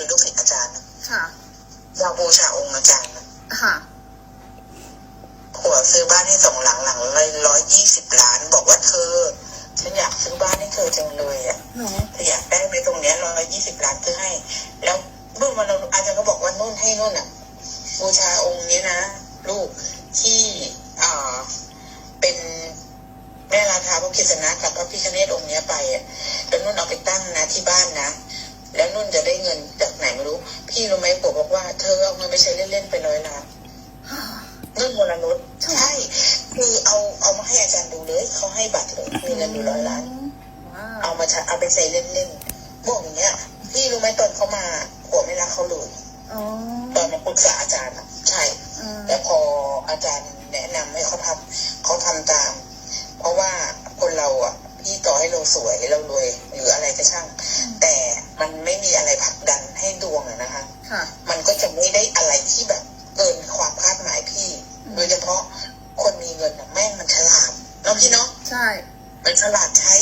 องค์อาจารย์นะค่ะผัวซื้อบ้านให้สองหลังหลังละร้อยยี่สิบล้าน บอกว่าเธอ ฉันอยากซื้อบ้านให้เธอจังเลยอะหนูเธออยากได้ไปตรงเนี้ยร้อยยี่สิบล้านเธอให้ แล้วรุ่นวันเราอาจารย์ก็บอกว่านุ่นให้นุ่นอะ บูชาองค์นี้นะลูกที่อ่าเป็นแม่ราคาพระกิษณะกับพระพิคเนตองค์เนี้ยไปอะแล้วนุ่นเอาไปตั้งนะที่บ้านนะ แล้วนุ่นจะได้เงินจาก ไหนไม่รู้ พี่รู้ไหมผมบอกว่า เธอเอาเงินไปใช้เล่นๆไปร้อยล้านนุ่นวรนุชใช่คือเอาเอามาให้อาจารย์ดูเลยเขาให้บัตรเลยมีเงินอยู่ร้อยล้านว้าเอาวมาใช้เอาไปใช้เล่นๆบอกอย่างเงี้ยพี่รู้ไหมตอนเขามาหัวไม่รักเขาเลยอ๋อตอนมาปรึกษาอาจารย์อะใช่อืมแต่พออาจารย์แนะนำให้เขาทำเขาทำตาม เพราะว่าคนเราอะพี่ต่อให้เราสวยเรารวยหรืออะไรก็ช่าง แต่มันไม่มีอะไรผลักดันให้ ดวงอะนะคะ ค่ะ มันก็จะไม่ได้อะไรที่แบบเกินความคาดหมายพี่อืมโดยเฉพาะคนมีเงินอะแม่งมันฉลาดเนาะพี่เนาะ ใช่ มันฉลาดใช้